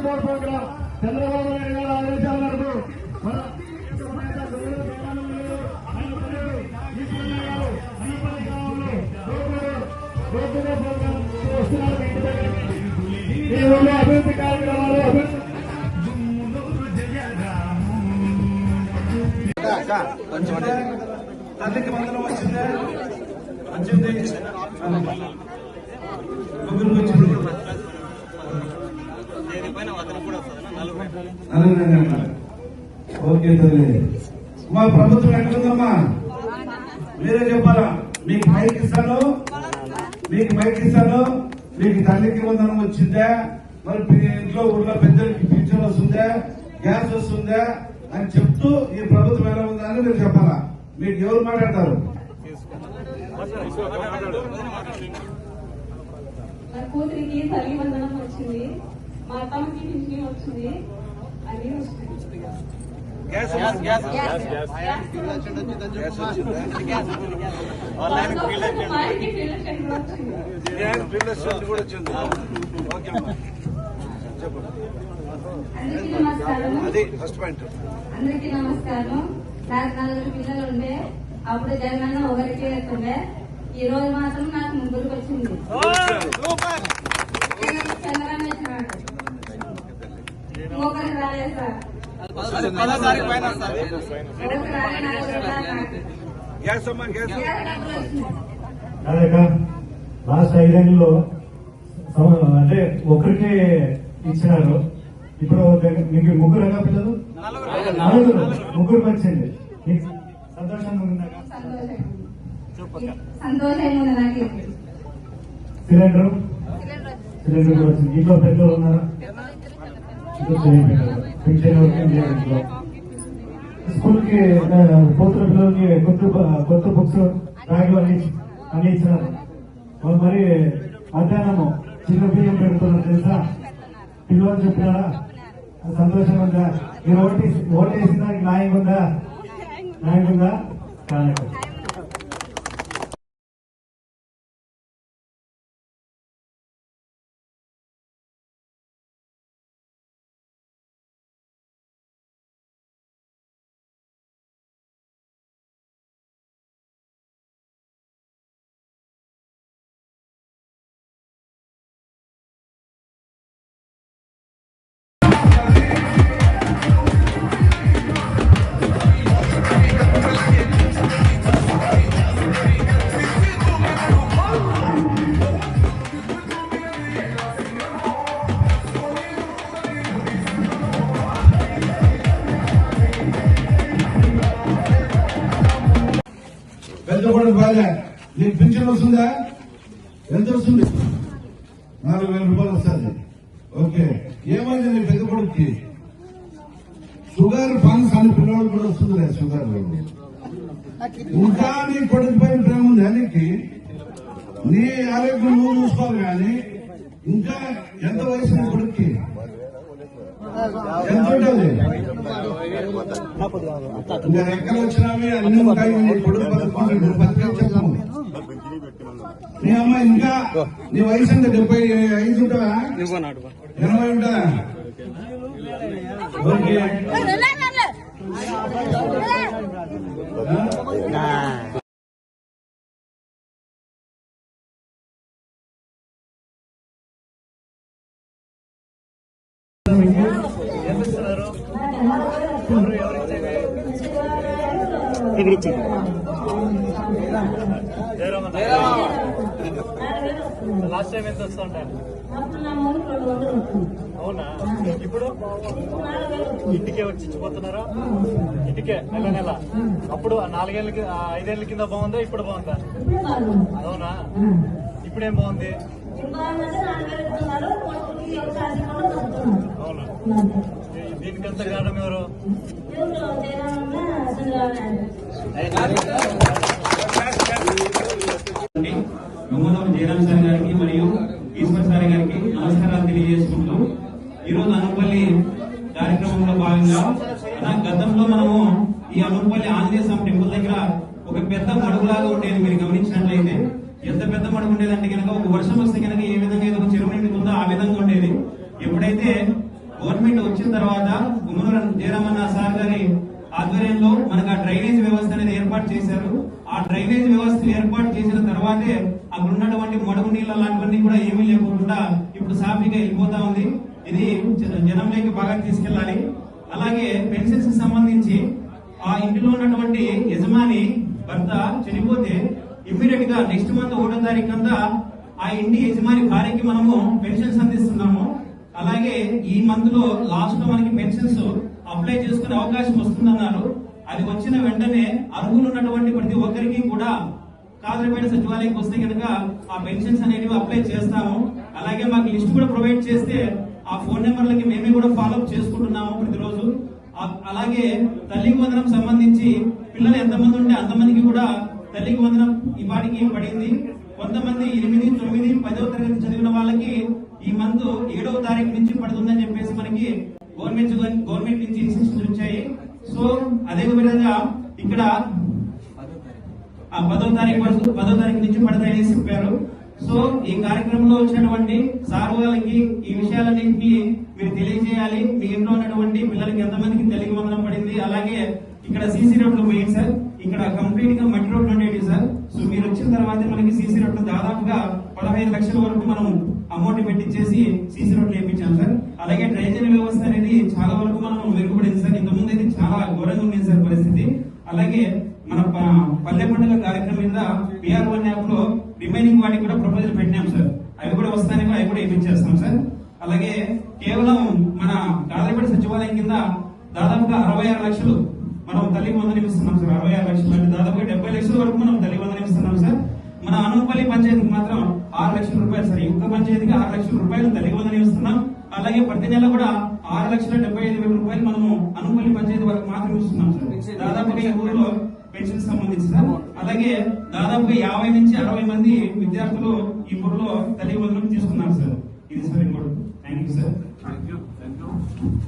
Programme. Chandrababu Naidu గారు ఆదేశాల మేరకు ఓకే తల్లి. మా ప్రభుత్వం ఎట్లుందమ్మా మీరే చెప్పాలా? మీకు మైక్ ఇస్తాను. మీకు మైక్ ఇస్తాను. మీకు తల్లికి వందనం వచ్చిందా? మరి మీ ఇంట్లో ఊళ్ళో పెద్దలకి పింఛన్ వస్తుందా? గ్యాస్ వస్తుందా? అని చెప్తూ ఈ ప్రభుత్వం ఎలా ఉందా అని మీరు చెప్పాలా? మీకు ఎవరు మాట్లాడతారు? నా కూతురికి తల్లి వందనం అత్తమ్మకి పింఛన్ వచ్చింది? అన్ని వస్తుంది మా ఆయనకి ఫీల్డ్ టెండర్ వచ్చింది? అందరికీ నమస్కారం. అది ఫస్ట్ పాయింట్. అందరికీ నమస్కారం. నాకు నలుగురు పిల్లలు ఉండే. అప్పుడు జగనన్న ఒకరికి ఉండే ఈ రోజు మాత్రం నాకు ముగ్గురికి వచ్చింది. గ్యాస్ అమ్మా లాస్ట్ అంటే ఒకరికే ఇచ్చినారు. ఇప్పుడు మీకు ముగ్గురు ఎలా పిల్లలు? నలుగురు. ముగ్గురు వచ్చింది సంతోషంగా ఉందా సిలిండర్? సిలిండర్ కూడా వచ్చింది. ఇంట్లో పెద్దలు ఉన్నారా ఇంట్లో చేయబెట్టారు పెన్షన్ ఎవరికి ఏం లేదు ఇంట్లో స్కూల్కి పోతున్న పిల్లలకి కొత్త కొత్త బుక్స్ బ్యాగులు అన్ని అన్ని ఇచ్చినారు వాళ్ళు మరి మధ్యాహ్నము చిన్న బియ్యం పెడుతున్నారు తెలుసా పిల్లలు చెప్పినారా సంతోషం ఉందా మీరు ఓటేసి ఓటేసిన వేసిన దానికి న్యాయం ఉందా న్యాయం ఉందా కానీ పెద్ద కూడా బాగా నీకు పింఛన్ వస్తుందా? ఎంత వస్తుంది? నాలుగు వేల రూపాయలు వస్తుంది. ఓకే. ఏమైంది నీ పెద్ద కొడుక్కి? షుగర్ ఫండ్స్ అని పిల్లవాడు కూడా వస్తుంది షుగర్. ఇంకా నీ కొడుకు పైన ప్రేమ ఉంది అన్నికి నీ ఆరోగ్యం నువ్వు చూసుకోవాలి కానీ ఇంకా ఎంత వయసు నీ కొడుక్కి? ఎంత ఉంటుంది? ఎక్కడ వచ్చినావి అన్ని ఉంటాయి నీ కొడుకు బతుకుంటాడు నువ్వు బతికే చెప్పము నీ అమ్మ ఇంకా నీ వయసు ఎంత డెబ్బై ఐదు ఉంటుందా ఎనభై ఉంటుందా ఓకే లాస్ట్ టైం ఎంత వస్తుంటారు అవునా? ఇప్పుడు ఇంటికే వచ్చి ఇంటికే నెల నెల. అప్పుడు నాలుగేళ్ళకి ఐదేళ్ళ కింద బాగుందా ఇప్పుడు బాగుందా? బాగుంది అవునా? ఇప్పుడేం బాగుంది? అవునా? దీనికంత కారణం ఎవరు ఎవరు జగనన్న చంద్రబాబు నాయుడు గంగోదం జయరాం సార్ గారికి మరియు ఈశ్వర్ గారికి నమస్కారాలు తెలియజేసుకుంటూ ఈరోజు అనుపల్లి కార్యక్రమంలో భాగంగా గతంలో మనము ఈ అనుపల్లి ఆంజనేయ స్వామి టెంపుల్ దగ్గర ఒక పెద్ద మడుగులాగా ఉండేది మీరు గమనించినట్లయితే. ఎంత పెద్ద మడుగు ఉండేదంటే కనుక ఒక వర్షం వస్తే కనుక ఏ విధంగా ఏదో ఒక చెరువు నిండుతుందో ఆ విధంగా ఉండేది ఎప్పుడైతే మనకు ఆ డ్రైనేజ్ వ్యవస్థ అనేది ఏర్పాటు చేశారు ఆ డ్రైనేజ్ వ్యవస్థ ఏర్పాటు చేసిన తర్వాతే అక్కడ ఉన్నటువంటి నీళ్ళ లాంటివన్నీ కూడా ఏమీ లేకుండా ఇప్పుడు సాఫీగా వెళ్ళిపోతా ఉంది. ఇది జనంలోకి బాగా తీసుకెళ్ళాలి. అలాగే పెన్షన్స్కి సంబంధించి ఆ ఇంటిలో ఉన్నటువంటి యజమాని భర్త చనిపోతే ఇమ్మీడియట్గా నెక్స్ట్ మంత్ ఒకటో తారీఖు అంతా ఆ ఇంటి యజమాని భార్యకి మనము పెన్షన్స్ అందిస్తున్నాము. అలాగే ఈ మంత్లో లాస్ట్లో మనకి పెన్షన్స్ అప్లై చేసుకునే అవకాశం వస్తుందన్నారు. అది వచ్చిన వెంటనే అర్హులు ఉన్నటువంటి ప్రతి ఒక్కరికి కూడా కాదరపేట సచివాలయంకి వస్తే కనుక ఆ పెన్షన్స్ అనేటివి అప్లై చేస్తాము. అలాగే మాకు లిస్ట్ కూడా ప్రొవైడ్ చేస్తే ఆ ఫోన్ నెంబర్లకి మేమే కూడా ఫాలో అప్ చేసుకుంటున్నాము ప్రతిరోజు. అలాగే తల్లికి వందనం సంబంధించి పిల్లలు ఎంతమంది ఉంటే అంతమందికి కూడా తల్లికి వందనం ఈ పాటికి పడింది? కొంతమంది ఎనిమిది తొమ్మిది పదవ తరగతి చదివిన వాళ్ళకి ఈ మంత్ ఏడవ తారీఖు నుంచి పడుతుందని చెప్పేసి మనకి గవర్నమెంట్ గవర్నమెంట్ నుంచి ఇన్స్ట్రక్షన్స్ వచ్చాయి. సో అదే విధంగా ఇక్కడ ఆ పదో తారీఖు వరకు పదో తారీఖు నుంచి పడతాయని చెప్పారు. సో ఈ కార్యక్రమంలో వచ్చినటువంటి సార్ వాళ్ళకి ఈ విషయాలన్నింటినీ మీరు తెలియజేయాలి. మీ ఇంట్లో ఉన్నటువంటి పిల్లలకి ఎంతమందికి తెలుగు వందనం పడింది? అలాగే ఇక్కడ సీసీ రోడ్లు పోయింది సార్. ఇక్కడ కంప్లీట్గా మట్టి రోడ్లు ఉండేవి సార్. సో మీరు వచ్చిన తర్వాత మనకి సీసీ రోడ్లు దాదాపుగా పదహైదు లక్షల వరకు మనం అమౌంట్ పెట్టించేసి సీసీ రోడ్లు వేయించాం సార్. అలాగే డ్రైనేజ్ వ్యవస్థ అనేది చాలా వరకు మనం మెరుగుపడింది సార్. ఇంతకుముందు అయితే చాలా ఘోరంగా ఉంది సార్ పరిస్థితి. అలాగే మన పిఆర్ వన్ యాప్లో రిమైనింగ్ వాటికి కూడా ప్రపోజల్ పెట్టినాం సార్ అవి కూడా వస్తాయని అవి కూడా ఇప్పించేస్తాం సార్ అలాగే కేవలం మన కాదరపేట సచివాలయం కింద దాదాపుగా అరవై ఆరు లక్షలు మనం తల్లి వందనం ఇస్తున్నాం సార్ అరవై ఆరు లక్షలు. అంటే దాదాపుగా డెబ్బై లక్షల వరకు మనం తల్లి వందనం ఇస్తున్నాం సార్ మన అనుపల్లి పంచాయతీకి మాత్రం ఆరు లక్షల రూపాయలు సార్ ఒక్క పంచాయతీకి ఆరు లక్షల రూపాయలు తల్లి వందనం ఇస్తున్నాం. అలాగే ప్రతి నెల కూడా ఆరు లక్షల డెబ్బై ఐదు వేల రూపాయలు మనము అనుపల్లి పంచాయతీ వరకు మాత్రం ఇస్తున్నాం సార్ దాదాపుగా ఈ ఊరిలో పెన్షన్ సంబంధించి సార్ అలాగే దాదాపుగా యాభై నుంచి అరవై మంది విద్యార్థులు ఈ ఊరిలో తల్లి వందనం తీసుకున్నారు సార్. ఇది సార్ ఇంకోటి. Thank you sir thank you thank you